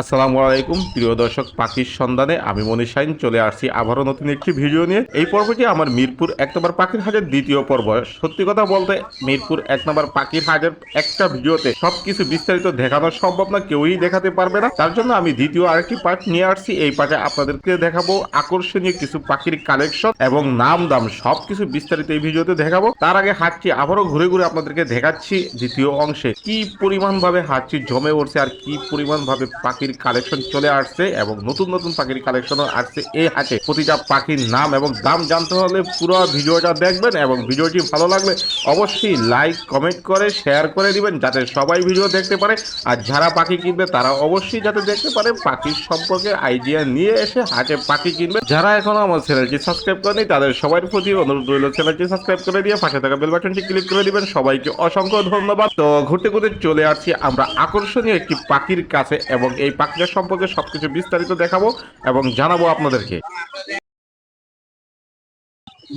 আসসালামু আলাইকুম, প্রিয় দর্শক, পাখির সন্ধানে আমি মনীষাইন চলে আসছি আবারও নতুন একটি ভিডিও নিয়ে। এই পর্বটি আমার মিরপুর এক নম্বর পাখির হাজার দ্বিতীয় পর্ব। সত্যি কথা বলতে, মিরপুর এক নম্বর পাখির হাজার একটা ভিডিওতে সবকিছু বিস্তারিত দেখানো সম্ভব না, কেউই দেখাতে পারবে না। তার জন্য আমি দ্বিতীয় আরেকটি পার্ট নিয়ে আসছি। এই পার্টে আপনাদেরকে দেখাবো আকর্ষণীয় কিছু পাখির কালেকশন এবং নাম দাম সবকিছু বিস্তারিত এই ভিডিওতে দেখাবো। তার আগে হাটটি আবারও ঘুরে ঘুরে আপনাদেরকে দেখাচ্ছি দ্বিতীয় অংশে। কি পরিমাণ ভাবে হাটটি জমে উঠছে আর কি পরিমাণ ভাবে পাখির কালেকশন চলে আসছে এবং নতুন নতুন পাখির কালেকশনও আসছে। এই হাটে প্রতিটা পাখির নাম এবং দাম জানতে হলে পুরো ভিডিওটা দেখবেন এবং ভিডিওটি ভালো লাগলে অবশ্যই লাইক কমেন্ট করে শেয়ার করে দিবেন যাতে সবাই ভিডিও দেখতে পারে। আর যারা পাখি কিনবে, তারা অবশ্যই যাতে দেখতে পারে পাখির সম্পর্কে আইডিয়া নিয়ে এসে হাটে পাখি কিনবে। যারা এখনও আমার চ্যানেলটি সাবস্ক্রাইব করেনি তাদের সবার প্রতি অনুরোধ রইল চ্যানেলটি সাবস্ক্রাইব করে দিয়ে পাশে থাকা বেল বাটনটি ক্লিক করে দিবেন। সবাইকে অসংখ্য ধন্যবাদ। তো ঘুরতে ঘুরতে চলে আসছি আমরা আকর্ষণীয় একটি পাখির কাছে এবং এই পাখিটা সম্পর্কে সবকিছু বিস্তারিত দেখাবো এবং জানাব আপনাদেরকে।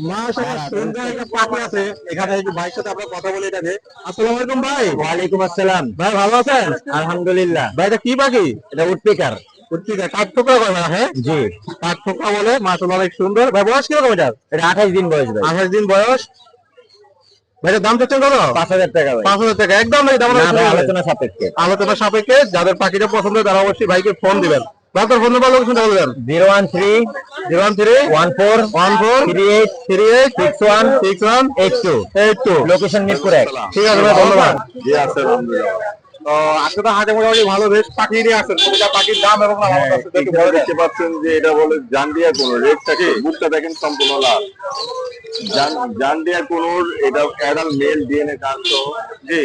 মাশাআল্লাহ সুন্দর একটা পাখি আছে। এখানে এই যে ভাইয়ের সাথে আমরা কথা বলি এটাকে। আসসালামু আলাইকুম ভাই। ওয়ালাইকুম আসসালাম। ভাই ভালো আছেন? আলহামদুলিল্লাহ। ভাই এটা কি পাখি? এটা কাঠ ঠোকরা করে হ্যাঁ? জি। কাঠ ঠোকরা বলে মাশাআল্লাহ অনেক সুন্দর। ভাই বয়স কীরকম এটার? এটা আঠাইশ দিন বয়স ভাই। আঠাশ দিন বয়স। ভাই দাম চাচ্ছেন কত? পাঁচ হাজার টাকা পাঁচ হাজার টাকা। একদম দাম আলোচনা আলোচনা সাপেক্ষে। আলোচনা সাপেক্ষে যাদের পাখিটা পছন্দ তারা অবশ্যই ভাইকে ফোন দিবেন। ভাই তোর ফোন নাম্বার লোকেশনটা বলবেন zero one three zero one three one four one four three eight three eight six one six one eight two. Eight two. Location Mirpur এক। ঠিক আছে ভাই ধন্যবাদ। জি আছে আলহামদুলিল্লাহ তো আজকে তো হাটে মোটামুটি ভালো বেশ পাখি নিয়ে প্রতিটা পাখির দাম এবং। দেখতে পাচ্ছেন যে এটা বলে জান্ডিয়া কোন রেটটাকে বুকটা দেখেন সম্পূর্ণ লাল। জান- জান্ডিয়া কোনোর এটা অ্যাডাল মেল ডিএনএ কার্ড জি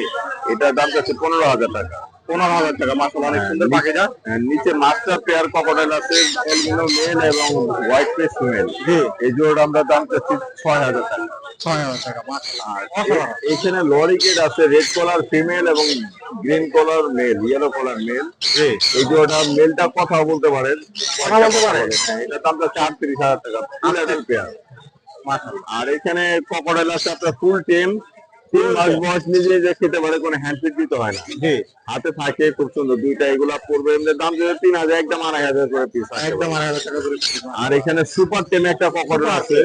এটার দাম যাচ্ছে পনেরো হাজার টাকা। পনেরো হাজার টাকা মাসাল অনেক সুন্দর পাখিটা। হ্যাঁ, নিচে মাস্টার পেয়ার ককটেল আছে মেল এবং হোয়াইট ফেস মেল এই জোড়াটা আমরা দাম চাচ্ছি ছয় হাজার টাকা। ছয় হাজার টাকা এখানে লরিকেট আছে রেড কলার ফিমেল এবং green collar male yellow collar male এই জোড়াটা মেলটা কথা বলতে পারেন। কথা বলতে পারে? হ্যাঁ, এটা দামটা চার তিরিশ হাজার টাকা ফুল অ্যাডাল পেয়ার আর এখানে ককটেল আছে আপনার ফুল টেম তিন মাস বয়স নিজে নিজে খেতে পারে কোনো হ্যান্ডফিট দিতে হয় না। জি। হাতে থাকে খুব সুন্দর দুইটা এগুলা পড়বে এমনি দাম যদি তিন হাজার একদম আড়াই হাজার করে পিস একদম আড়াই হাজার টাকা করে আর এখানে সুপার টেম একটা ককটেল আছে।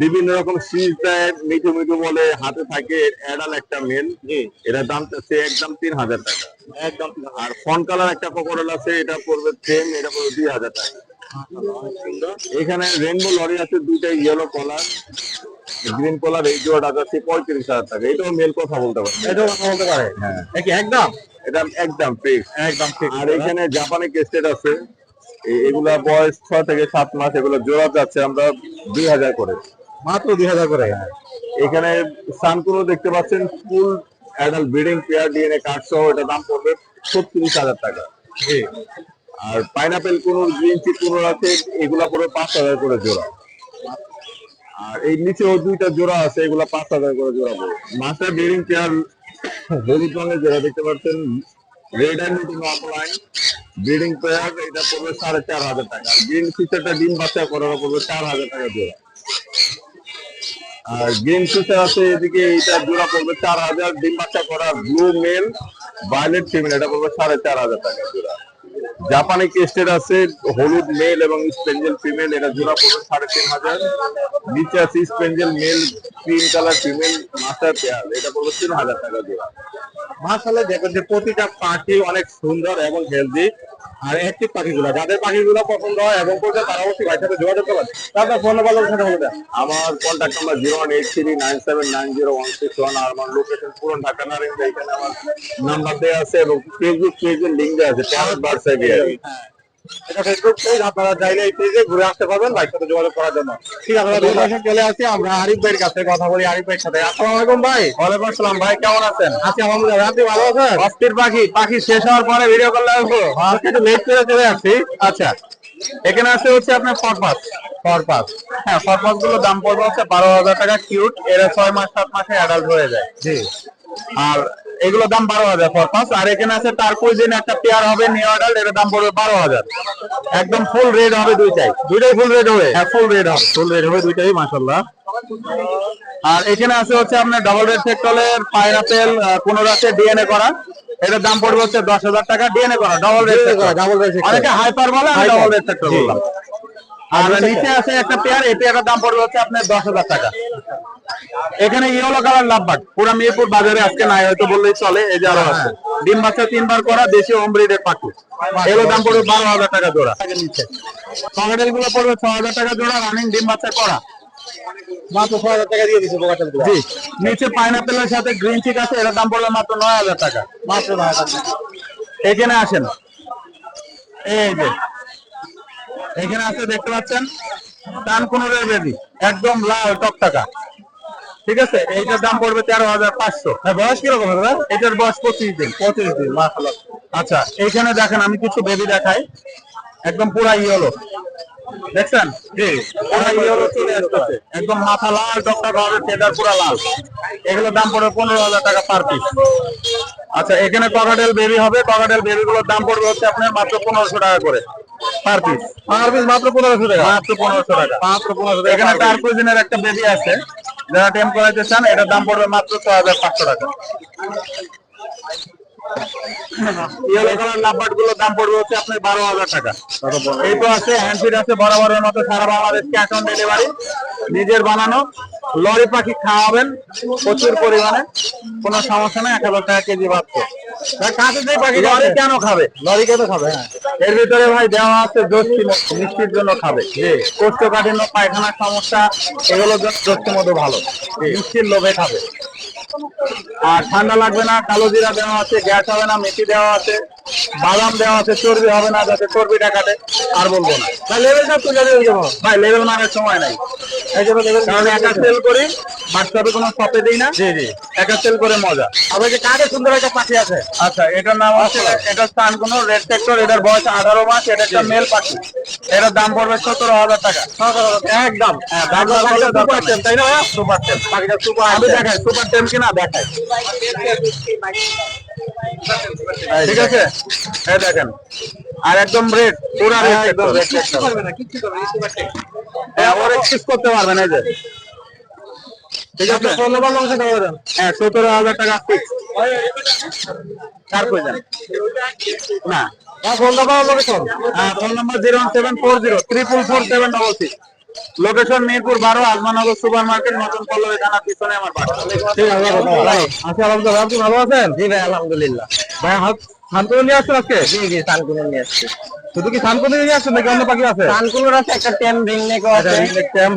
বিভিন্ন রকম সিজ দেয় মিঠু মিঠু বলে হাতে থাকে অ্যাডাল একটা মেল এটা দাম সে একদম তিন হাজার টাকা। একদম আর ফন কালার একটা ককটেল আছে এটা পড়বে সেম এটা পড়বে দুই হাজার টাকা। এখানে রেনবো লরি আছে দুইটা ইয়েলো কলার গ্রিন কলার এই জোড়া যাচ্ছে পঁয়ত্রিশ হাজার টাকা। এটাও মেল কথা বলতে পারে। এটাও কথা বলতে পারে? হ্যাঁ। একদম? এটা একদম ফিক্স একদম ঠিক আর এখানে জাপানি কেস্টেড আছে। এগুলা বয়স ছয় থেকে সাত মাস এগুলো জোড়া যাচ্ছে আমরা দুই হাজার করে। মাত্র দুই হাজার করে? এখানে সানকুনো দেখতে পাচ্ছেন full adult breeding pair DNA card সহ এটা দাম পড়বে ছত্রিশ হাজার টাকা। জি। আর পাইনাপেল কুনুর গ্রিন চি কুনুর আছে এগুলা পড়বে পাঁচ হাজার করে জোড়া। আর এই নিচেও দুইটা জোড়া আছে, এগুলা পাঁচ হাজার করে জোড়া পড়বে মাস্টার ব্রিডিং পেয়ার হলুদ রঙের জোড়া, দেখতে পাচ্ছেন? রেড অ্যান্ড নতুন অফলাইন ব্রিডিং পেয়ার এটা পড়বে সাড়ে চার হাজার টাকা। গ্রিন ফিচারটা ডিম বাচ্চা করার পড়বে চার হাজার টাকা জোড়া। আর গ্রিন ফিচার আছে, এদিকে এটা জোড়া পড়বে চার হাজার। ডিম বাচ্চা করা ব্লু মেল ভায়োলেট ফিমেল এটা পড়বে সাড়ে চার হাজার টাকা জোড়া। জাপানি কেস্টের আছে, হলুদ মেল এবং স্পেঞ্জেল ফিমেল, এটা জোড়া পড়বে সাড়ে তিন হাজার। নিচে আছে spangle male, cream colour female master pair, এটা পড়বে তিন হাজার টাকা জোড়া। মাসালে দেখবেন যে প্রতিটা পাখি অনেক সুন্দর এবং হেলদি আর একটি পাখিগুলো যাদের পাখিগুলো পছন্দ হয় এবং করতে তারা অবশ্যই ভাইয়ের সাথে যোগাযোগ করবেন। তারপর ফোন নাম্বার লোকেশনটা বলে আমার contact number zero one eight three nine seven nine zero one six one আর আমার লোকেশন পুরো ঢাকা নারেঙ্গা এখানে আমার নাম্বার দেওয়া আছে এবং ফেসবুক পেজের লিঙ্ক দেওয়া আছে প্যারেন্ট বার্সাই এটা ফেসবুক পেজ আপনারা চাইলে এই পেজে ঘুরে আসতে পারবেন ভাইয়ের সাথে যোগাযোগ করার জন্য। ঠিক আছে দুই চলে আসি আমরা আরিফ ভাইয়ের কাছে কথা বলি আরিফ ভাইয়ের সাথে। আসসালামু আলাইকুম ভাই। ওয়ালাইকুম আসসালাম ভাই কেমন আছেন? আছি আলহামদুলিল্লাহ আপনি ভালো আছেন? অস্থির পাখি পাখি শেষ হওয়ার পরে ভিডিও কল লাগবো আজকে একটু লেট করে চলে আসছি। আচ্ছা এখানে আছে হচ্ছে আপনার ফরপাস পারপাস হ্যাঁ ফরপাসগুলো দাম পড়বে হচ্ছে বারো হাজার টাকা কিউট এরা ছয় মাস সাত মাসে অ্যাডাল্ট হয়ে যায়। জি। আর এগুলোর দাম বারো হাজার ফরপাস আর এখানে আছে টার্কুইজিন একটা পেয়ার হবে নিউ অ্যাডাল্ট এর দাম পড়বে বারো হাজার। একদম ফুল রেড হবে দুইটাই। দুইটাই ফুল রেড হবে? হ্যাঁ ফুল রেড হবে। ফুল রেড হবে দুইটাই মাশাআল্লাহ। আর এখানে আছে হচ্ছে আপনার ডাবল রেড ফেক্টলের পাইনাপেল পনেরো আছে ডিএনএ করা। এটার দাম পড়বে হচ্ছে দশ হাজার টাকা ডিএনএ করা ডবল রেড ডাবল রেস অনেকে হাইপার বলে ডবল রেড সেক্টর বললাম। আর নিচে আছে একটা পেয়ার এই পেয়ারের দাম পড়বে হচ্ছে আপনার দশ হাজার টাকা। এখানে ইয়েলো কালার লাভবাট পুরো মিরপুর বাজারে আজকে নাই হয়তো বললেই চলে এই যে আরও আছে। ডিম বাচ্চা তিনবার করা দেশি হোমব্রিডের পাখি। এগুলো দাম পড়বে বারো হাজার টাকা জোড়া। পকেটেলগুলো পড়বে ছ হাজার টাকা জোড়া রানিং ডিম বাচ্চা করা। মাত্র ছয় হাজার টাকা দিয়ে দিচ্ছে বোকাটেল জি নিচে পাইনাপেলের সাথে গ্রিন চিক আছে এটার দাম পড়বে মাত্র নয় হাজার টাকা। মাত্র নয় হাজার টাকা। এখানে আসেন। এই যে এখানে আছে দেখতে পাচ্ছেন টান কোনোরের বেবি একদম লাল টকটাকা। ঠিক আছে? এইটার দাম পড়বে তেরো হাজার পাঁচশো। বয়স কীরকম ভাই? এটার বয়স পঁচিশ দিন। পঁচিশ দিন আচ্ছা এইখানে দেখেন আমি কিছু বেবি দেখাই। একদম পুরা ইয়েলো। দেখছেন? পুরা ইয়েলো চলে আসতেছে একদম মাথা লাল ফেদার পুরা লাল। এগুলোর দাম পড়বে পনেরো হাজার টাকা পার পিস। আচ্ছা এখানে ককাটেল বেবি হবে। ককাটেল বেবি গুলোর দাম পড়বে হচ্ছে আপনার মাত্র পনেরোশো টাকা করে পার পিস। পার পিস মাত্র পনেরোশো টাকা? মাত্র পনেরোশো টাকা। মাত্র পনেরোশো টাকা এখানে তার কুইজিনের একটা বেবি আছে। যারা টেম করাইতে চান এটার দাম পড়বে মাত্র ছ হাজার পাঁচশো টাকা। ইয়েলো কালার লাভবার্ডগুলোর দাম পড়বে হচ্ছে আপনার বারো হাজার টাকা। এই তো আছে হ্যান্ডফিট আছে বরাবরের মতো সারা বাংলাদেশ ক্যাশ অন ডেলিভারি নিজের বানানো লরি পাখি খাওয়াবেন প্রচুর পরিমাণে কোনো সমস্যা নেই এক হাজার টাকা কেজি ভাবছে লরি কেন খাবে? লরি কেন খাবে? হ্যাঁ। এর ভিতরে ভাই দেওয়া আছে দোষী মিষ্টির জন্য খাবে। কোষ্ঠকাঠিন্য পায়খানার সমস্যা এগুলোর জন্য দোষী মতো ভালো। মিষ্টির লোভে খাবে। আর ঠান্ডা লাগবে না কালো জিরা দেওয়া আছে গ্যাস হবে না মেথি দেওয়া আছে বাদাম দেওয়া আছে চর্বি হবে না যাতে চর্বিটা কাটে আর বলব না। ভাই লেভেল না তুলে দিয়ে দেবো। ভাই লেভেল মারার সময় নাই। কারণ একা সেল করি হোয়াটসঅ্যাপে কোনো শপে দিই না? জি জি। একা সেল করে মজা। আবার যে কাকে সুন্দর একটা পাখি আছে। আচ্ছা এটার নাম হচ্ছে এটা স্থান কোনো রেড সেক্টর এটার বয়স আঠারো মাস এটা একটা মেল পাখি। এটার দাম পড়বে সতেরো হাজার টাকা। একদম। হ্যাঁ। তাই না? সুপার টেম পাখিটা সুপার আমি দেখাই সুপার টেম কিনা দেখাই। ঠিক আছে? এই দেখেন। আর একদম রেড পুরা রেড একদম। রেড করবে না কিচ্ছু করবে না হ্যাঁ ওর এক্সেস করতে পারবেন এই যে। ঠিক আছে। হ্যাঁ সতেরো হাজার টাকা ফিক্স কই যান। না। ফোন নাম্বার লোকেশন হ্যাঁ phone number zero seven four zero triple four seven double six location Mirpur বারো আজমানগর সুপার মার্কেট নতুন পল্লবী থানার পিছনে আমার বাড়ি। আলহামদুলিল্লাহ ভালো আছেন? জি ভাই আলহামদুলিল্লাহ। ভাই হাত শান্তনু নিয়ে আসছেন আজকে? জি জি সানকুনো নিয়ে আসছি। শুধু কি শান্তনু নিয়ে নাকি অন্য পাখি আছে? আছে? একটা টেম রিং নেকও আছে। ring neck, tem,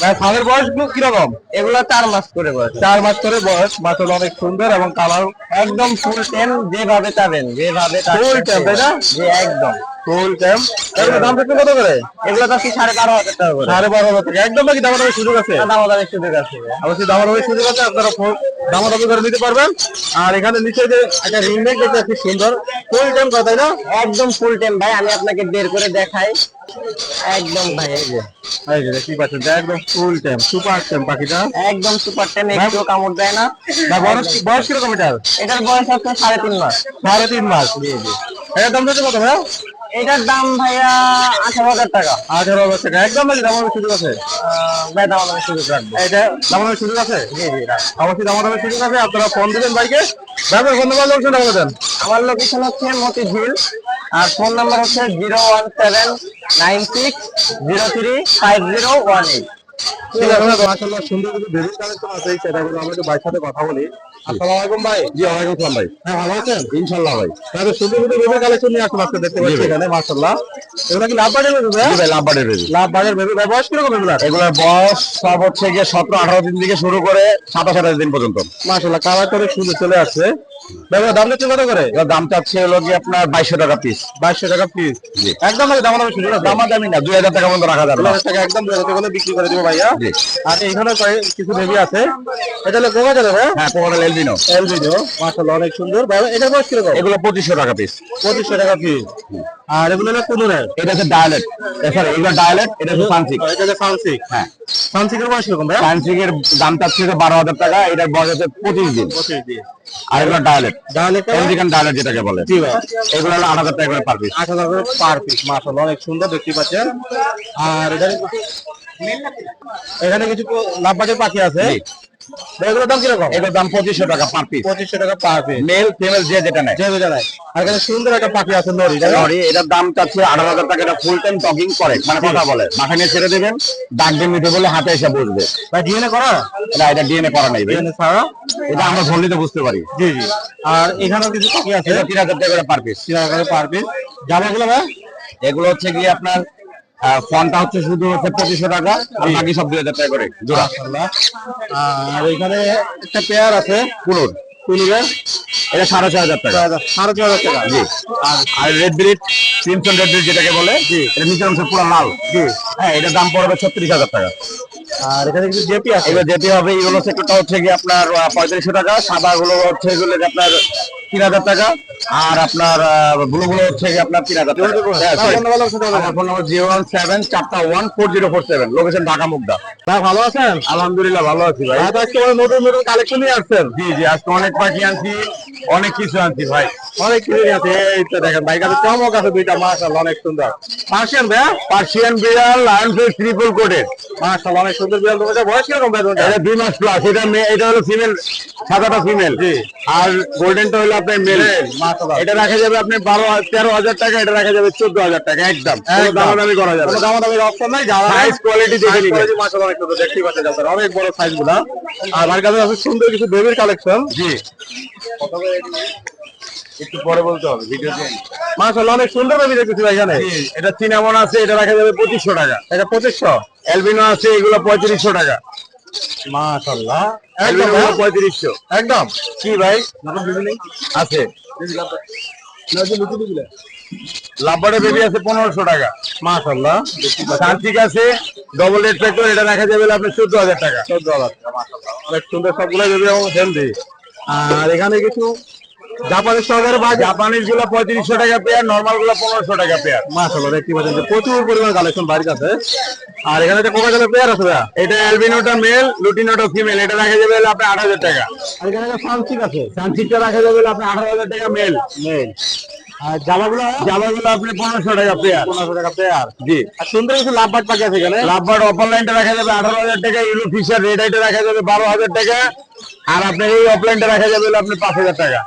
ভাই বয়সগুলো কীরকম? এগুলো চার মাস করে বয়স। চার মাস করে বয়স মাত্র অনেক সুন্দর এবং কালার একদম ফুল টেম যেভাবে চাবেন যেভাবে tem, তাই না? জি একদম। ফুল এর দাম থাকবে কত করে? এগুলো তো কি সাড়ে বারো হাজার টাকা করে। সাড়ে বারো হাজার টাকা। একদম নাকি দামাদামি সুযোগ আছে? দামাদামি সুযোগ আছে। অবশ্যই দামাদামি সুযোগ আছে আপনারা ফোন- দামাদামি করে নিতে পারবেন। আর এখানে নিচে যে একটা রিং নেক দেখতে সুন্দর। ফুল কথা তাই না? একদম ফুল টেম ভাই আমি আপনাকে বের করে দেখাই। একদম ভাই। এই যে এই যে পাচ্ছেন একদম ফুল টাইম সুপার টাইম পাখিটা। একদম সুপার টেম একটু কামড় দেয় না। না বয়স বয়স কীরকম এটার? এটার বয়স হচ্ছে সাড়ে তিন মাস। সাড়ে তিন মাস জি জি। এটার দাম কত ভাইয়া? এটার দাম ভাইয়া আঠারো হাজার টাকা। আঠারো হাজার টাকা। একদম নাকি দামাদামি সুযোগ আছে? ভাই দামাদামি সুযোগ রাখব এটা দামাদামি সুযোগ আছে? জি জি। অবশ্যই সুযোগ আছে। আপনারা ফোন দিবেন বাইকে ব্যাপার ফোন নাম্বার লোকেশনটা বলে দেন। আমার লোকেশন হচ্ছে মতিঝিল। আর ফোন নাম্বার হচ্ছে zero one seven nine six zero three five zero one eight. মাশাআল্লাহ সুন্দর কিছু বেবি কালেকশন আছে এই সেটাগুলো আমরা ভাইয়ের সাথে কথা বলি। আসসালামু আলাইকুম ভাই। জি ওয়ালাইকুম আসসালাম ভাই। হ্যাঁ ভালো আছেন? ইনশাল্লাহ ভাই। তাহলে সুন্দর সুন্দর বেবি কালেকশন নিয়ে আসলাম আজকে দেখতে পাচ্ছি এখানে মাশাআল্লাহ। এগুলো কি লাভ বাজার বেবি ভাই জি ভাই লাভবাড়ির বেবি লাভ বেবি ভাই বয়স কীরকম এগুলো? বয়স সব হচ্ছে গিয়ে সতেরো আঠারো দিন থেকে শুরু করে সাতাশ আঠাশ দিন পর্যন্ত। মাশাআল্লাহ কালার করে সুন্দর চলে আসছে। বেবি দাম দিচ্ছে কত করে? দাম চাচ্ছে হলো গিয়ে আপনার বাইশশো টাকা পিস বাইশশো টাকা পিস একদম দাম দামি সুযোগ আছে দামা দামি না দুই হাজার টাকা মতো রাখা যাবে। দুই না। হাজার টাকা একদম দুই হাজার টাকা বিক্রি করে দিব ভাইয়া। আর এইখানে কিছু বেবি আছে? এটা হলো কোকা যাবে হ্যাঁ এলবিনো মাশাআল্লাহ অনেক সুন্দর। এগুলো পঁচিশশো টাকা পিস পঁচিশশো টাকা পিস আর এগুলো হলো কুনুরের। এটা হচ্ছে ডায়ালেট সরি এগুলো ডায়ালেট এটা হচ্ছে এটা হচ্ছে হ্যাঁ। সানসিকের বয়স কীরকম ভাইয়া? সানসিকের দাম চাচ্ছে হচ্ছে বারো হাজার টাকা এটার বয়স হচ্ছে পঁচিশ দিন। পঁচিশ দিয়ে আর এগুলো ডায়ালেট তাহলে আমেরিকান ডায়ালেট যেটাকে বলে। জি ভাই। এগুলো হলো আট হাজার টাকা করে পার পিস আট হাজার পার পিস মাশাআল্লাহ অনেক সুন্দর দেখতে পাচ্ছেন। আর এখানে কিছু লাভবাজার পাখি আছে। এগুলোর দাম কীরকম? এটার দাম পঁচিশশো টাকা পার পিস পঁচিশশো টাকা পার পিস মেল ফিমেল যে যেটা নেয়। যে বুঝা নাই আর এখানে সুন্দর একটা পাখি আছে নরি তাই এটার দাম চাচ্ছে আঠারো হাজার টাকা এটা ফুল টাইম টকিং করে। মানে কথা বলে। মাথা নিয়ে ছেড়ে দেবেন ডাক দিয়ে মিঠে বলে হাতে এসে বসবে। ভাই ডিএনএ করা? এটা এটা ডিএনএ করা নাই ডিএনএ ছাড়া? এটা আমরা ধরলিতে বুঝতে পারি। জি জি। আর এখানেও কিছু পাখি আছে? এটা তিন হাজার টাকা পার পিস তিন হাজার করে পার পিস জামাগুলো ভাই? এগুলো হচ্ছে গিয়ে আপনার ফোনটা হচ্ছে শুধু হচ্ছে পঁচিশশো টাকা আর বাকি সব দুই হাজার টাকা করে। জোড়া। আর এখানে একটা পেয়ার আছে কুলুর। কুলুরের এটা সাড়ে ছয় হাজার টাকা। সাড়ে ছয় হাজার টাকা। জি। আর আর red breed crimson red breed যেটাকে বলে জি। এটা নিচের অংশ পুরো লাল। জি। হ্যাঁ এটার দাম পড়বে ছত্রিশ হাজার টাকা। আর এখানে কিছু জেপি আছে? এবার যেতে হবে ইউরো সেক্টরটা হচ্ছে কি আপনার পঁয়ত্রিশশো টাকা সাদা গুলো হচ্ছে এগুলো আপনার তিন হাজার টাকা আর আপনার ব্লু গুলো হচ্ছে আপনার তিন হাজার টাকা। sorry। আমার phone number zero one seven চারটা one four zero four seven location Dhaka Mugda ভাই ভালো আছেন? আলহামদুলিল্লাহ ভালো আছি ভাই। ভাই আজকে নতুন নতুন কালেকশন নিয়ে আসছেন। জি জি আজকে অনেক পাখি আনছি অনেক কিছু আনছি ভাই। অনেক কিছু আছে এই তো দেখেন ভাই কাছে চমক আছে দুইটা মাশাআল্লাহ অনেক সুন্দর। পার্সিয়ান ভাই পার্সিয়ান বিড়াল লায়ন ফেস ট্রিপল কোটেড মাশাআল্লাহ অনেক সুন্দর বিড়াল তোমাদের বয়স কীরকম ভাই এটা দুই মাস প্লাস এটা মে- এটা হলো ফিমেল সাদাটা ফিমেল জি। আর গোল্ডেনটা হলো আপনার মেল মাশাআল্লাহ। এটা রাখা যাবে আপনি বারো তেরো হাজার টাকা এটা রাখা যাবে চোদ্দ হাজার টাকা একদম। কোনো। দামাদামি করা যাবে কোনো দামাদামির অপশন নাই যারা সাইজ কোয়ালিটি দেখে নিবে। মাশাআল্লাহ অনেক সুন্দর। দেখতেই পাচ্ছেন আপনারা অনেক বড় সাইজগুলা। আর আমার কাছে আছে সুন্দর কিছু বেবির কালেকশন জি। একটু পরে বলতে হবে ভিডিও মাশাআল্লাহ অনেক সুন্দর বেবি দেখতেছি ভাই এটা চিনামন আছে এটা রাখা যাবে পঁচিশশো টাকা। এটা পঁচিশশো। আছে এগুলো পঁয়ত্রিশশো টাকা। মাশাআল্লাহ। একদম হ্যাঁ? পঁয়ত্রিশশো। একদম। কি ভাই? আছে। লাভবারে বেবি আছে পনেরোশো টাকা। আছে ডবল রেড ফ্যাক্টর এটা রাখা যাবে আপনি চোদ্দ হাজার টাকা। চোদ্দ হাজার টাকা অনেক সুন্দর সবগুলো বেবি এবং আর এখানে কিছু জাপানি সহকারে বা জাপানিজগুলো পঁয়ত্রিশশো টাকা পেয়ার নর্মালগুলো পনেরোশো টাকা পেয়ার মাশাআল্লাহ দেখতে পাচ্ছেন প্রচুর পরিমাণ কালেকশন বাড়ির কাছে আর এখানে যে কোকাজলের পেয়ার আছে ভাইয়া? এটা অ্যালবিনোটা মেল লুটিনোটা ফিমেল এটা রাখা যাবে হলো আপনি আট হাজার টাকা। আর এখানে ফান্সিক আছে। সানসিটটা রাখা যাবে হলো আপনি আঠারো হাজার টাকা মেল মেল আর জামাগুলো? জামাগুলো আপনি পনেরোশো টাকা পেয়ার পনেরোশো টাকা পেয়ার জি। আর সুন্দর কিছু লাভ বাট পাখি আছে এখানে। লাভবার অফার লাইনটা রাখা যাবে আঠারো হাজার টাকা ইউলো ফিশার রেড আইটা রাখা যাবে বারো হাজার টাকা। আর আপনার এই অফলাইনটা রাখা যাবে হলো আপনি পাঁচ হাজার টাকা।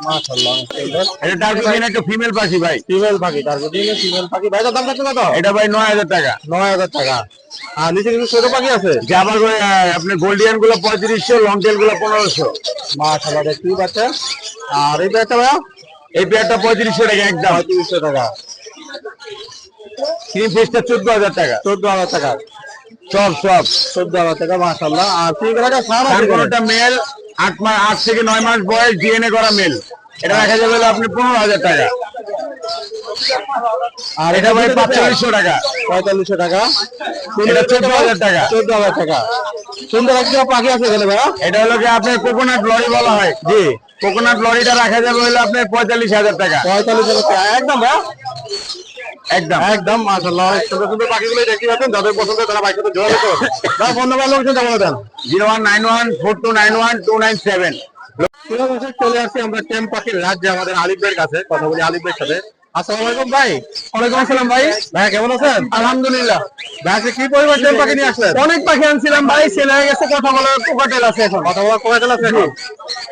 এটা টার্গেট একটা ফিমেল পাখি ভাই। ফিমেল পাখি তারপর ফিমেল পাখি। ভাইটার দাম কত এটা ভাই নয় হাজার টাকা। নয় হাজার টাকা। আর নিচে কিছু ছোট পাখি আছে? জাবার আপনি গোল্ডিয়ানগুলো পঁয়ত্রিশশো লং টেলগুলো পনেরোশো। মাশাআল্লাহ দেখতেই পাচ্ছেন আর এই ব্যাগটা ভাইয়া এই পেয়ারটা পঁয়ত্রিশশো টাকা একদম। পঁয়ত্রিশশো টাকা। ক্রিম ফিসটা চোদ্দ হাজার টাকা। চোদ্দ হাজার টাকা। সব সব। চোদ্দ হাজার টাকা মাশাআল্লাহ। আর তিন টাকা সার আছে কোনটা মেল আট মাস আট থেকে নয় মাস বয়স ডিএনএ করা মেল এটা রাখা যাবে আপনি পনেরো হাজার টাকা। আর এটা ভাই পাঁচচল্লিশশো টাকা। পঁয়তাল্লিশশো টাকা। এটা চোদ্দ হাজার টাকা। চোদ্দ হাজার টাকা। সুন্দর একটা পাখি আছে এখানে ভাইয়া। এটা হলো কি আপনার কোকোনাট লরি বলা হয়। জি। কোকোনাট লরিটা রাখা যাবে হলো আপনার পঁয়তাল্লিশ হাজার টাকা। পঁয়তাল্লিশ হাজার টাকা। একদম ভাইয়া। একদম। একদম মাশাআল্লাহ। সুন্দর সুন্দর পাখিগুলো দেখতে পাচ্ছেন যাদের পছন্দ তারা সাথে যোগাযোগ করুন। ফোন নাম্বার লোকেশন দেন। দর্শক, চলে আসছি আমরা টেম পাখির রাজ্যে আমাদের আলিফ কাছে। কথা বলি আলিফ সাথে। আসসালামু আলাইকুম ভাই। ওয়ালাইকুম আসসালাম ভাই। ভাই কেমন আছেন? আলহামদুলিল্লাহ। ভাই কি পরিমাণ টেম পাখি নিয়ে আসলেন? অনেক পাখি আনছিলাম ভাই ছেলে হয়ে গেছে কথা বলার কোকাটেল আছে এখন। কথা বলা কোকাটেল আছে এখন?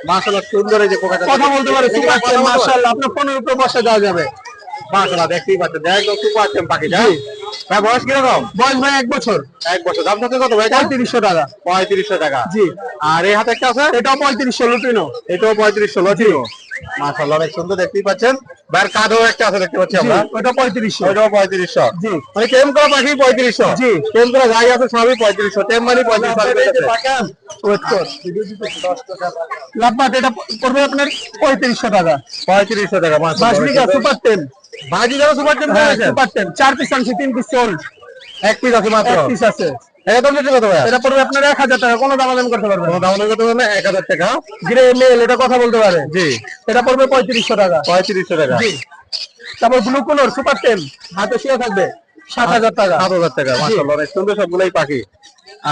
মাশাআল্লাহ সুন্দর এই যে কোকাটেল। কথা বলতে পারে সুপার টেম মাশাআল্লাহ আপনার ফোনের উপরে বসে যাওয়া যাবে। মাশাআল্লাহ দেখতেই পাচ্ছেন। দেখ সুপার ভাই বয়স কীরকম? বয়স ভাই এক বছর। এক বছর। দাম থাকছে কত ভাই পঁয়ত্রিশশো টাকা। পঁয়ত্রিশশো টাকা। জি। আর এই হাতে একটা আছে? এটাও পঁয়ত্রিশশো লুটিনো। এটাও পঁয়ত্রিশশো লটিনো। মাশাআল্লাহ অনেক সুন্দর দেখতেই পাচ্ছেন। ভাইয়ের কাঁধেও একটা আছে দেখতে পাচ্ছি আমরা। ওটা পঁয়ত্রিশশো। ওইটাও পঁয়ত্রিশশো। জি। মানে কেম করা পাখি পঁয়ত্রিশশো। জি। কেম করা যাই আছে সবই পঁয়ত্রিশশো। টেম মানে পঁয়ত্রিশশো লাভবাট এটা পড়বে আপনার পঁয়ত্রিশশো টাকা। পঁয়ত্রিশশো টাকা বাসলিকা সুপার টেন ভাজি যারা সুপার হ্যাঁ সুপার টেন চার পিস আনছি তিন পিস সোল্ড এক পিস আছে মাত্র? এক পিস আছে। এটা দাম কত ভাই? এটা পড়বে আপনার এক হাজার টাকা কোনো দামাদামি করতে পারবেন কোনো দাম করতে টাকা। গ্রে মেল এটা কথা বলতে পারে। জি। এটা পড়বে পঁয়ত্রিশশো টাকা। পঁয়ত্রিশশো টাকা। জি। তারপর ব্লু কালার সুপার টেন হাতে শুয়ে থাকবে। সাত হাজার টাকা। সাত হাজার টাকা মাসাল্লাহ অনেক সুন্দর সবগুলাই পাখি।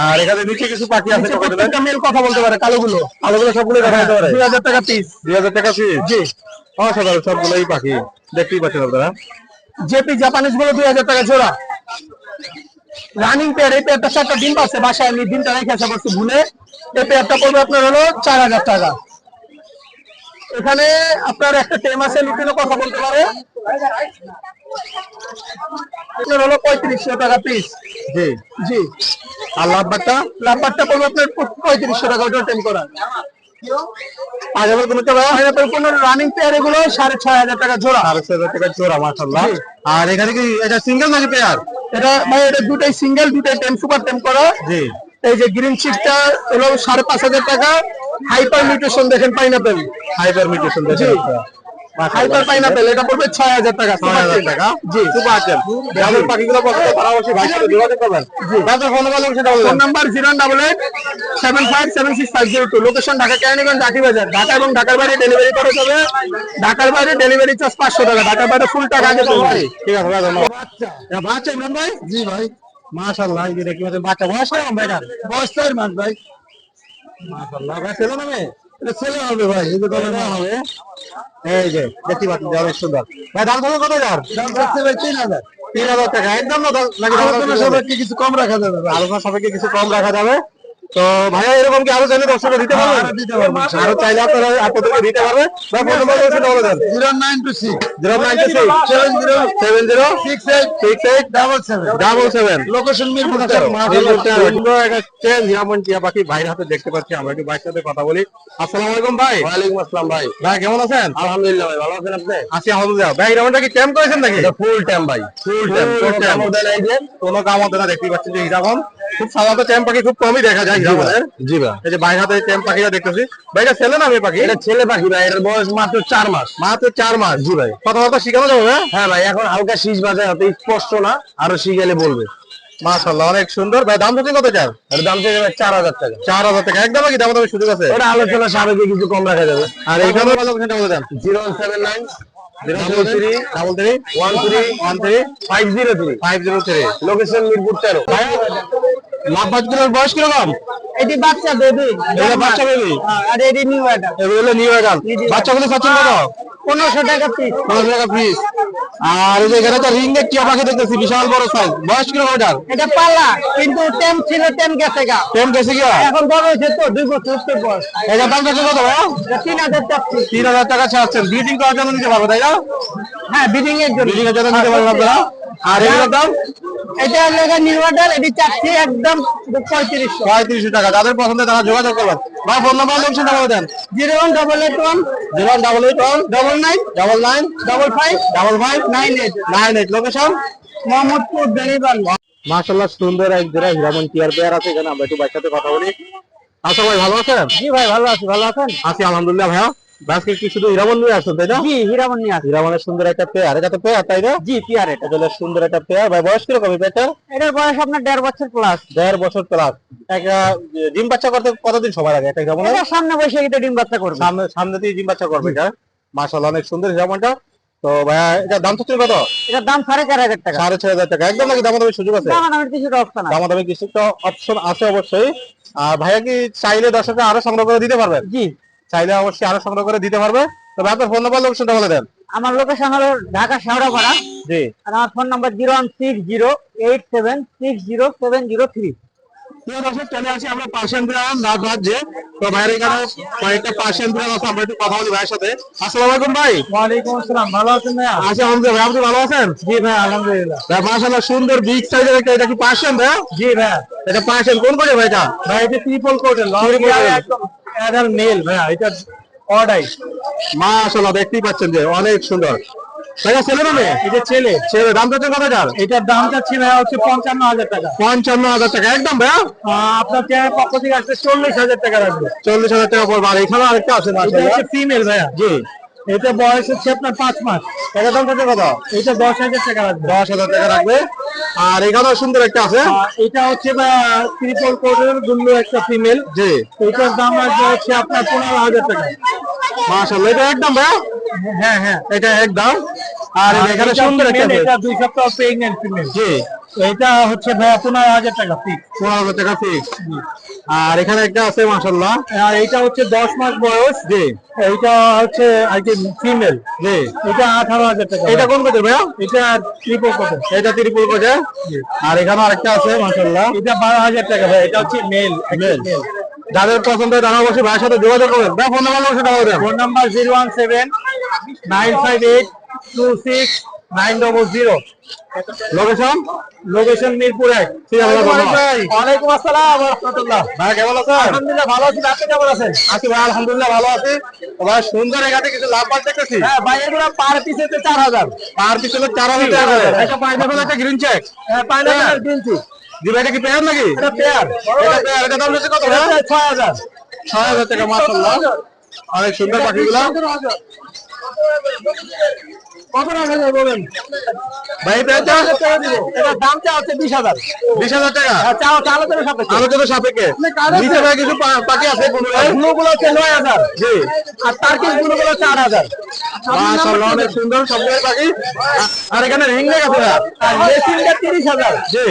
আর এখানে নিচে কিছু পাখি আছে প্রত্যেকটা মেল কথা বলতে পারে কালোগুলো। আলোগুলো সবগুলো দেখা যেতে পারে দুই হাজার টাকা পিস দুই হাজার টাকা পিস জি। অসাধারণ সবগুলোই পাখি। দেখতেই পাচ্ছেন আপনারা। জেপি জাপানিজগুলো দুই হাজার টাকা জোড়া। রানিং পেয়ার এই পেয়ারটা চারটা ডিম পাচ্ছে বাসায় আমি ডিমটা রেখে আসা করছি ভুলে। এই পেয়ারটা পড়বে আপনার হলো চার হাজার টাকা। এখানে আপনার একটা টেম আছে লুটিনো কথা বলতে পারে। হলো পঁয়ত্রিশশো টাকা পিস জি। জি। আর লাভবারটা লাভবারটা পড়বে আপনার পঁয়ত্রিশশো টাকা ওটা টেম করা। পাইনাপেল কোনো পাইনাপেল কোনো রানিং পেয়ার এগুলো সাড়ে ছয় হাজার টাকা জোড়া। সাড়ে ছয় হাজার টাকা জোড়া মাশাল্লাহ আর এখানে কি এটা সিঙ্গেল নাকি পেয়ার এটা ভাই এটা দুটাই সিঙ্গেল দুটাই টেম সুপার টেম করা। জি। এই যে গ্রিন হলো সাড়ে পাঁচ হাজার টাকা। হাইপার নিউট্রিশন দেখেন পাইনাপেল হাইপার মিউটেশন জি। হাইপার পাইনাপেল এটা পড়বে ছয় হাজার টাকা ছয় হাজার টাকা। জি। সুপার যাদের পাখিগুলো পছন্দ তারা অবশ্যই ভাইয়ের সাথে যোগাযোগ করবেন। তাদের ফোন নাম্বার সেটা phone number zero double eight seven five seven six five zero two location Dhaka Keraniganj বাজার। ঢাকা এবং ঢাকার বাইরে ডেলিভারি করা যাবে। ঢাকার বাইরে ডেলিভারি চার্জ পাঁচশো টাকা। ঢাকার বাইরে ফুল টাকা আগে ভাই ঠিক আছে ভাই ধন্যবাদ। বাচ্চা। ইমরান ভাই? জি ভাই। মাশাআল্লাহ বাচ্চা। বয়স কেমন ভাইটার বয়স চার মাস ভাই। মাশাআল্লাহ ভাই ছেলে নামে এটা ছেলে হবে ভাই এই যে না হবে। এই যে দেখতে পাচ্ছেন যে অনেক সুন্দর। ভাই দাম কত কত দাম হচ্ছে ভাই তিন হাজার। তিন হাজার টাকা। একদম না নাকি আলোচনা সবাইকে কিছু কম রাখা যাবে আলোচনা সবাইকে কিছু কম রাখা যাবে। তো ভাইয়া এরকম কি আরও চাইলে দর্শকরা দিতে পারবেন আরও দিতে পারব। আরও চাইলে আপনারা আপনাদেরকে দিতে পারবে? ভাই ফোন নাম্বার সেটা বলে দেন zero nine two six. Zero nine two six seven. Zero seven zero six eight six eight double seven double seven location Mirpur Hiraman টিয়া পাখি ভাইয়ের হাতে দেখতে পাচ্ছি আমরা একটু ভাইয়ের সাথে কথা বলি। আসসালামু আলাইকুম ভাই। ওয়ালাইকুম আসসালাম ভাই। ভাই কেমন আছেন? আলহামদুলিল্লাহ ভাই ভালো আছেন আপনি? আছি আলহামদুলিল্লাহ। ভাই হিরামনটা কি ক্যাম্প করেছেন নাকি? ফুল টাইম ভাই ফুল টাইম Full কোনো কাম হতে না দেখতে পাচ্ছেন যে হিরামন খুব সাধারণত চ্যাম্প পাখি খুব কমই দেখা যায় হিরামনের জি ভাই। এই যে ভাই হাতে চ্যাম্প পাখিটা দেখতেছি। ভাইটা ছেলে না মেয়ে পাখি? এটা ছেলে পাখি ভাই এটার বয়স মাত্র চার মাস। মাত্র চার মাস? জি ভাই। কথাবার্তা শিখানো যাবে হ্যাঁ ভাই এখন হালকা শীষ বাজে হয়তো স্পষ্ট না আরও শিখালে বলবে। মাশাআল্লাহ অনেক সুন্দর। ভাই দাম হচ্ছে কত চার এর দাম ভাই চার হাজার টাকা। চার হাজার টাকা। একদম কি দাম দামের সুযোগ আছে? ওটা আলোচনা সাবেকে কিছু কম রাখা যাবে। আর দেন zero seven nine one three one three five zero five zero location Mirpur তেরো। বয়স কীরকম? এটি বাচ্চা বেবি এটা বাচ্চা বেবি আর এটি নিউ এটা এগুলো হলো নিউ এগান বাচ্চাগুলো চাচ্ছেন কত পনেরোশো টাকা পিস পনেরো টাকা পিস আর এই যে এখানে তো রিং নেক টিয়া পাখি দেখতেছি বিশাল বড় সাইজ বয়স কীরকম এটার? এটা পালা কিন্তু টেম ছিল টেম গেছে গা। টেম গেছে কি এখন বড় হয়েছে তো দুই বছর উত্তর বয়স। এটার দাম কত ভাই? এটা হাজার চাচ্ছি তিন হাজার টাকা ছাড়ছেন ব্রিডিং করার জন্য নিতে পারব তাই না? হ্যাঁ বিডিং এর জন্য। ব্রিডিং এর জন্য নিতে পারবেন আপনারা? আর এগুলোর দাম? এটা লেখা নিউ অর্ডার এটি চাচ্ছি একদম পঁয়ত্রিশশো। পঁয়ত্রিশশো টাকা। যাদের পছন্দ তারা যোগাযোগ করবেন। ভাই ফোন নাম্বার লোকেশনটা বলে দেন। Zero one double eight one. Zero one double eight one. Double nine. Double nine. Double five. Double five. Nine eight. Nine eight. Location? Mohammadpur Beribadh মাশাআল্লাহ সুন্দর এক জোড়া হিরামন টিয়ার পেয়ার আছে এখানে আমরা একটু সাথে কথা বলি। আচ্ছা ভাই ভালো আছেন? জি ভাই ভালো আছি। ভালো আছেন? আছি আলহামদুলিল্লাহ ভাইয়া। আজকে কি শুধু হিরামন নিয়ে আসছেন তাই না? জি হীরামন নিয়ে আসি হিরামনের সুন্দর একটা পেয়ার এটা তো পেয়ার তাই না? জি পিয়ার এটা। এটা সুন্দর একটা পেয়ার ভাই বয়স কীরকম এই এটার বয়স আপনার দেড় বছর প্লাস দেড় বছর প্লাস একটা ডিম বাচ্চা করতে কতদিন সময় লাগে একটা হিরামনের? এটা সামনে বসে এটা ডিম বাচ্চা করবে। সামনে সামনে দিয়ে ডিম বাচ্চা করবে এটা। মাশাল্লাহ অনেক সুন্দর হিরামনটা। তো ভাইয়া এটা দাম চাচ্ছেন কত? এটার দাম সাড়ে চার হাজার টাকা। সাড়ে ছয় হাজার টাকা। একদম নাকি দাম দামের সুযোগ আছে? কিছুটা অপশন আছে। দামাদামি কিছুটা অপশন আছে অবশ্যই। আর ভাইয়া কি চাইলে দর্শকরা আরও সংগ্রহ করে দিতে পারবেন? জি। চাইলে অবশ্যই আরও সংগ্রহ করে দিতে পারবে। তবে আপনার ফোন নাম্বার লোকেশনটা বলে দেন। আমার লোকেশন হলো ঢাকা শেওড়াপাড়া। জি। আর আমার phone number zero one six zero eight seven six zero seven zero three চলে আসি আমরা পার্সিয়ান বিড়াল নাচ রাজ্যে। তো ভাইয়ের এখানে কয়েকটা পার্সিয়ান বিড়াল আছে আমরা একটু কথা বলি ভাইয়ের সাথে। আসসালামু আলাইকুম ভাই। ওয়ালাইকুম আসসালাম ভালো আছেন ভাইয়া? আচ্ছা আলহামদুলিল্লাহ। ভাই আপনি ভালো আছেন? জি ভাই আলহামদুলিল্লাহ। ভাই মাশাআল্লাহ সুন্দর বিগ সাইজের একটা এটা কি পার্সিয়ান ভাই জি ভাইয়া। এটা পার্সিয়ান কোন করে ভাই এটা? ভাই এটা ট্রিপল কোটের লং একদম অ্যাডাল মেল ভাইয়া এটা অডাই মাশাআল্লাহ দেখতেই পাচ্ছেন যে অনেক সুন্দর। ভাইয়া ছেলে না মেয়ে? এটা ছেলে। ছেলে দাম চাচ্ছেন কত এটার দাম চাচ্ছি ভাইয়া হচ্ছে পঞ্চান্ন হাজার টাকা। পঞ্চান্ন হাজার টাকা একদম ভাইয়া? আপনার চেয়ারের পক্ষ থেকে আসলে চল্লিশ হাজার টাকা রাখবে। চল্লিশ হাজার টাকা পড়বে। আর এখানে আরেকটা আছে ফিমেল ভাইয়া। জি। এটা বয়স হচ্ছে আপনার পাঁচ মাস। এটা দাম চাচ্ছেন কত? এটা দশ হাজার টাকা লাগবে। দশ হাজার টাকা লাগবে। আর এখানেও সুন্দর একটা আছে। এটা হচ্ছে ত্রিপল কোটের গুল্লু একটা ফিমেল জি। এটার দাম লাগবে হচ্ছে আপনার পনেরো হাজার টাকা। মাসাল্লাহ এটা একদম ভাই হ্যাঁ হ্যাঁ। এটা একদম। আর এখানে সুন্দর একটা আছে। এটা দুই সপ্তাহ ফিমেল জি। এটা হচ্ছে ভাইয়া পনেরো হাজার টাকা ফিক্স পনেরো হাজার টাকা ফিক্স আর এখানে একটা আছে মাশাআল্লাহ। আর এটা হচ্ছে দশ মাস বয়স। জি। এইটা হচ্ছে আর কি ফিমেল জি। এটা আঠারো হাজার টাকা। এটা কোন কোচের ভাইয়া? এটা ট্রিপল কোটের এটা ত্রিপুল কোচে আর এখানে আরেকটা আছে মাশাআল্লাহ। এটা বারো হাজার টাকা ভাই এটা হচ্ছে মেল মেল যাদের পছন্দ হয় তারা অবশ্যই ভাইয়ের সাথে যোগাযোগ করবেন। ভাই ফোন নাম্বার অবশ্যই phone number zero one seven nine five eight two six nine double zero location location Mirpur এক। ওয়ালাইকুম আসসালাম। রহমতুল্লাহ। ভাই কেমন আছেন? আলহামদুলিল্লাহ ভালো আছি। আপনি কেমন আছেন? আছি ভাই আলহামদুলিল্লাহ ভালো আছি। ভাই সুন্দর এখানে কিছু লাভ দেখতেছি। হ্যাঁ ভাই এগুলো পার পিস হচ্ছে চার হাজার। পার চার হাজার টাকা। একটা পাইনাপেল একটা গ্রিন চেক হ্যাঁ পাইনাপেল কিনছি জি ভাই এটা কি পেয়ার নাকি? এটা পেয়ার। এটা পেয়ার। এটা দাম হচ্ছে কত ভাই? ছয় হাজার। ছয় হাজার টাকা মাসাল্লাহ অনেক সুন্দর পাখিগুলো। কত টাকা যায় বলেন? ভাই পেয়ারটা এটা দাম চা হচ্ছে বিশ হাজার। বিশ হাজার টাকা? চাও চালো সাপেক্ষে। আলোচনা সাপেক্ষে। নিচে ভাই কিছু পা- পাখি আছে কোনগুলো গুলো হচ্ছে নয় হাজার। জি। আর টার্কিশগুলো হলো চার হাজার। মাশাআল্লাহ অনেক সুন্দর সবগুলো পাখি। আর এখানে রিং নেক আছে আর লেসিনটা তিরিশ হাজার। জি।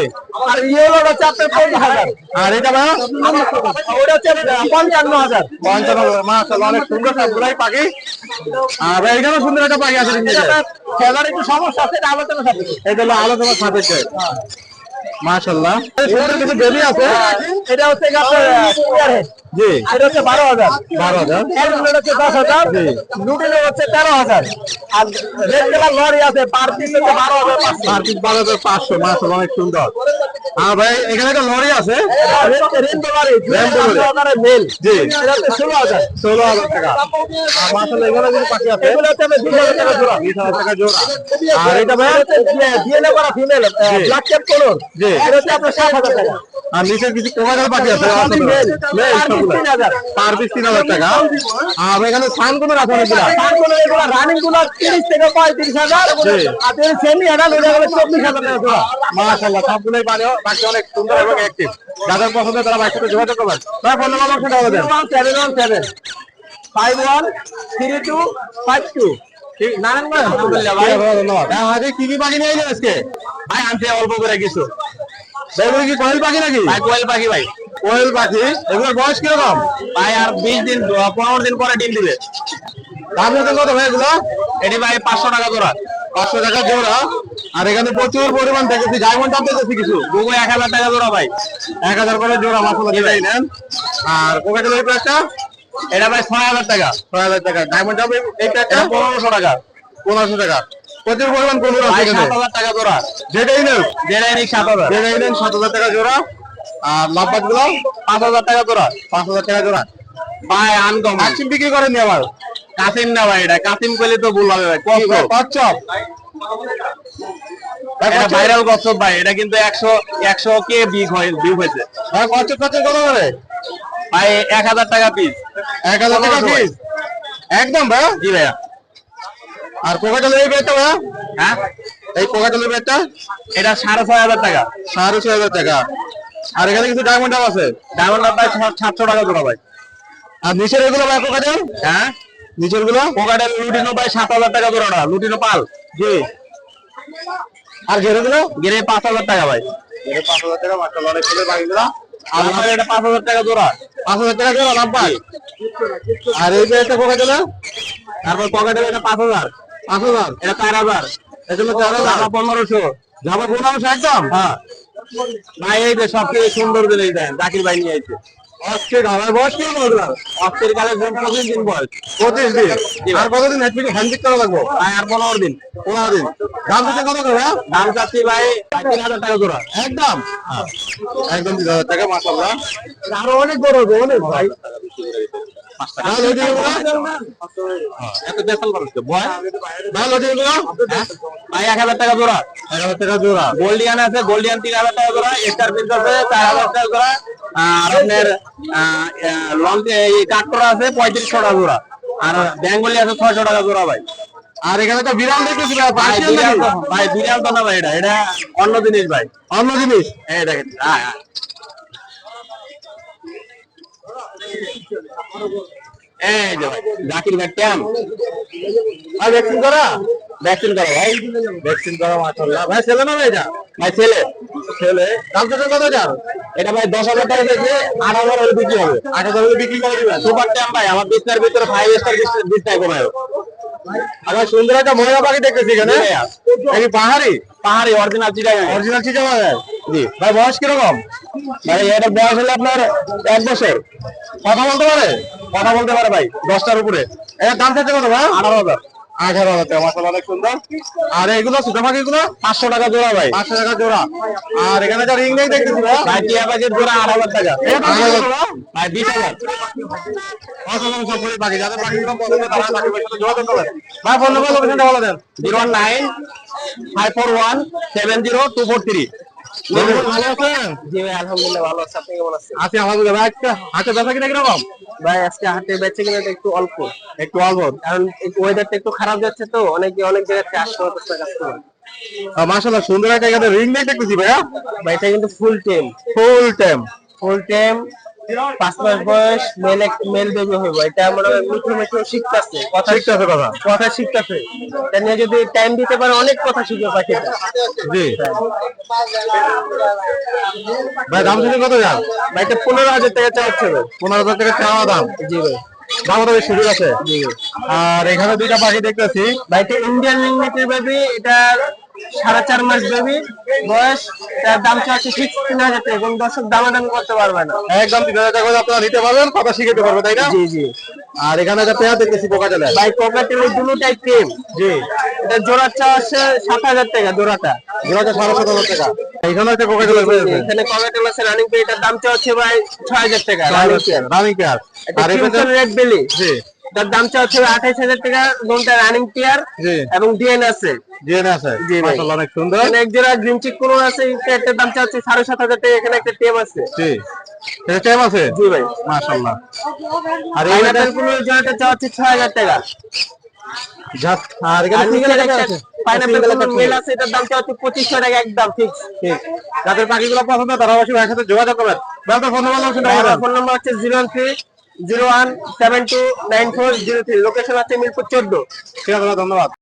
আর ইয়েলো হচ্ছে আপনার পঞ্চাশ হাজার। আর এটা ভাই? ওটা হচ্ছে পঞ্চান্ন হাজার। পঞ্চান্ন মাশাআল্লাহ অনেক সুন্দর সবগুলাই পাখি। আর এখানে সুন্দর একটা পাখি আছে। খেলার একটু সমস্যা আছে এটা আলোচনা সাপেক্ষে। এটা হলো আলোচনা সাপেক্ষে। মাশাআল্লাহ। সুন্দর কিছু বেবি আছে এটা হচ্ছে আপনার জি। এটা হচ্ছে বারো হাজার। বারো হাজার। ক্যালকুলেট হচ্ছে দশ হাজার লুটিনো হচ্ছে তেরো হাজার। আর রেড কালার লরি আছে পার পিস হচ্ছে বারো হাজার পাঁচশো। পিস বারো হাজার পাঁচশো মাশাআল্লাহ অনেক সুন্দর। আর ভাই এখানে একটা লরি আছে। রেন্টো লরি রেন্টো লরি। হাজারের মেল জি। ষোলো হাজার। ষোলো হাজার টাকা। আর মাশাআল্লাহ এখানে কিছু পাখি আছে এগুলো হচ্ছে আপনার বিশ হাজার টাকা জোড়া। বিশ হাজার টাকা জোড়া। আর এটা ভাই? ডিএনএ করা ফিমেল ব্ল্যাক ক্যাপ কোলর জি। এটা হচ্ছে আপনার সাত হাজার টাকা। আর নিচে কিছু পাখি আছে? মেল। মেল পার পিস তিন হাজার টাকা। আর এখানে সান কোনো রাখা অনেকগুলো। তারপরে এগুলো রানিংগুলো তিরিশ থেকে পঁয়ত্রিশ হাজার। আর সেমি হাজার ওটা হলো চব্বিশ হাজার টাকা জোড়া সবগুলোই পানি পাখি অনেক সুন্দর এবং অ্যাক্টিভ যাদের পছন্দ তারা বাইক সাথে যোগাযোগ করবেন। ভাই ফোন নাম্বার সেটা বলে seven one seven five one three two five কি? কি পাখি নিয়ে এলেন আজকে? ভাই আনতে অল্প করে কিছু। কি কোয়েল পাখি নাকি? কোয়েল পাখি ভাই। কোয়েল পাখি এগুলোর বয়স কীরকম? ভাই আর বিশ দিন পনেরো দিন পরে ডিম দিবে। দাম কত ভাই এগুলো? এটি ভাই পাঁচশো টাকা জোড়া। পাঁচশো টাকা জোড়া। আর এখানে প্রচুর পরিমাণ দেখেছি ডায়মন্ড দাম দেখেছি কিছু। গুগো এক হাজার টাকা জোড়া ভাই। এক হাজার করে জোড়া মাসালা যেটাই নেন। আর কোকাটেল এই প্রাইসটা এটা ভাই ছয় হাজার টাকা। ছয় হাজার টাকা। ডায়মন্ড দাম এই এটা পনেরোশো টাকা। পনেরোশো টাকা। প্রচুর পরিমাণ ভাই সাত হাজার টাকা জোড়া। যেটাই নেন। যেটা নিক সাত হাজার। যেটাই নেন সাত হাজার টাকা জোড়া। আর লাভবাদগুলো পাঁচ হাজার টাকা জোড়া পাঁচ হাজার টাকা জোড়া। ভাই আনকম কাচিম বিক্রি করেননি আবার? কাসিম না ভাই এটা কাসিম করলে তো ভুল হবে ভাই কচ্ছপ। এটা ভাইরাল কচ্ছপ ভাই এটা কিন্তু একশো একশো কে বিগ হয় বিগ হয়েছে। হ্যাঁ কচ্ছপ কচ্ছপ কত করে? ভাই এক হাজার টাকা পিস এক হাজার টাকা পিস একদম ভাই? জি ভাইয়া। আর কোকাটেলের এই বেডটা ভাই? হ্যাঁ? এই কোকাটেলের বেডটা এটা সাড়ে ছয় হাজার টাকা। সাড়ে ছয় হাজার টাকা। আর এখানে কিছু ডায়মন্ড আছে। ডায়মন্ড ভাই সাতশো টাকা জোড়া ভাই। আর নিচের এগুলো ভাই কোকাটেল হ্যাঁ? নিচেরগুলো পোকাটেল লুটিনো ভাই সাত হাজার টাকা জোড়াটা লুটিনো পাল। জি। আর ঘেরে গুলো গেলে পাঁচ হাজার টাকা ভাই। ঘেরে পাঁচ হাজার টাকা অনেক বাকিগুলো আর এটা পাঁচ হাজার টাকা জোড়া। পাঁচ হাজার টাকা জোড়া লাভ পাই আর এই যে একটা কোকাটেল তারপর এটা পাঁচ হাজার। পাঁচ হাজার? এটা চার হাজার। চার হাজার? পনেরোশো। যাবার পনেরোশো একদম? হ্যাঁ। ভাই এই যে সব থেকে সুন্দর দিলেই দেন জাকির ভাই নিয়ে আইছে আমার বয়স কি বলব অস্থির কালে পঁচিশ দিন বয়স। পঁচিশ দিন। আর কতদিন হ্যান্ড হ্যান্ডিক করা লাগবো আর পনেরো দিন। পনেরো দিন। দাম দিতে কত করে? দাম চাচ্ছি ভাই তিন হাজার টাকা জোড়া। একদম? একদম তিন হাজার টাকা মাসাল্লাহ আরও অনেক বড় হবে অনেক ভাই। ভাই এক হাজার টাকা জোড়া। এক হাজার টাকা জোড়া। গোল্ডিয়ান আছে গোল্ডিয়ান তিন হাজার টাকা জোড়া স্টার প্রিন্স আছে চার হাজার টাকা জোড়া। আর আপনার লং আছে পঁয়ত্রিশশো টাকা জোড়া। আর বেঙ্গলি আছে ছয়শো টাকা জোড়া ভাই। আর এখানে তো বিড়াল দেখতেছি ভাই, বিড়াল তো- না ভাই এটা এটা অন্য জিনিস ভাই। অন্য জিনিস? দেখেন আয়, আয়। এই যে জাকির ভাই ট্যাম আর ভ্যাকসিন করা? ভ্যাকসিন করো ভাই? ভ্যাকসিন করা মাসাল্লাহ ভাই ছেলে না ভাই এটা? ভাই ছেলে। ছেলে। দাম তো কত যার এটা ভাই দশ হাজার টাকা থেকে আট হাজার হলে বিক্রি হবে। আট হাজার হলে বিক্রি করে দিবেন। সুপার ট্যাম ভাই আমার বিছনার ভিতরে ফাইভ স্টার বিছনায় কমায় আমার সুন্দর একটা পাখি দেখতেছি এখানে। এই পাহাড়ি? পাহাড়ি অরিজিনাল চিটাগাং অরিজিনাল চিটা জি। ভাই বয়স কীরকম? ভাই এটার বয়স হলো আপনার এক বছর। কথা বলতে পারে? কথা বলতে পারে ভাই দশটার উপরে। এটার দাম কত ভাই? আঠারো হাজার। আঠারো হাজার টাকা মাসাল অনেক সুন্দর। আর এগুলো ছোট পাখি গুলো? পাঁচশো টাকা জোড়া ভাই। পাঁচশো টাকা জোড়া। আর এখানে যা রিং নেই দেখতেছি ভাই টিয়া পাখির জোড়া আট হাজার টাকা। ভাই? বিশ হাজার। পাখি যাদের পাখিগুলো পছন্দ তারা করবেন ভাই ফোন নম্বর লোকেশনটা বলে দেন। Zero nine five four one seven zero two four three ভালো আছেন? জি ভাই আলহামদুলিল্লাহ ভালো আছে। আপনি কেমন আছেন? আছি আলহামদুলিল্লাহ ভাই আজকে হাতে ব্যথা কিনা কীরকম? ভাই আজকে হাটে বেচে কিনা একটু অল্প। একটু অল্প? কারণ ওয়েদারটা একটু খারাপ যাচ্ছে তো অনেকে অনেক মাশাআল্লাহ সুন্দর একটা রিং দেখতেছি ভাইয়া। ভাই এটা কিন্তু full time full time full time পাঁচ মাস বয়স মেল মেল বেবি হইব। এটা হয় মিঠু মিঠু শিখতেছে। কথা শিখতেছে কথা। কথা শিখতেছে। নিয়ে যদি টাইম দিতে পারে অনেক কথা শিখবে পাখিটা জি। ভাই দাম শুনে কত যান? ভাই এটা পনেরো হাজার টাকা চাচ্ছে পনেরো হাজার টাকা চাওয়া দাম। জি ভাই। সুযোগ আছে? আর এখানে দুইটা পাখি দেখতেছি। ভাই এটা ইন্ডিয়ান বেবি এটা সাড়ে চার মাস বেবি বয়স তার দাম চাচ্ছে ফিক্স তিন হাজার টাকা। কোন দর্শক দামাদাম করতে পারবে না। একদম তিন হাজার টাকা আপনারা নিতে পারবেন কথা শিখাতে পারবে তাই না? জি জি। আর এখানে একটা পেয়ার দেখতেছি পোকা চলে ভাই কোকাটেলের দুটোটাই ক্রিম জি। এটা জোড়া চাচ্ছে সাত হাজার টাকা জোড়াটা। হাজার সাড়ে সাত হাজার টাকা। এখানে একটা পোকা চলে এখানে কোকাটেল আছে রানিং পে এটার দাম চাচ্ছে ভাই ছয় হাজার টাকা রানিং পে রানিং পেয়ার আর এটা রেড বেলি জি। তার দাম চাচ্ছে আঠাইশ হাজার টাকা কোনটা রানিং পেয়ার এবং ডিএন আছে। জিএনএ আছে। জি মাশাআল্লাহ অনেক সুন্দর। এক জোড়া গ্রিন চিক কোনো আছে এটার দাম চাচ্ছে সাড়ে সাত হাজার টাকা এখানে একটা টেম আছে। জি। এটা টাইম আছে? জি ভাই। মাশাআল্লাহ। আর এই কোনো জোড়াটা চাচ্ছে ছয় হাজার টাকা। আর যাদের পাখিগুলো পছন্দ তারা অবশ্যই ভাইয়ের সাথে যোগাযোগ করবেন। ফোন নাম্বার হচ্ছে zero three zero one seven two nine four zero three. Location আছে মিরপুর চোদ্দ। ঠিক আছে, ধন্যবাদ।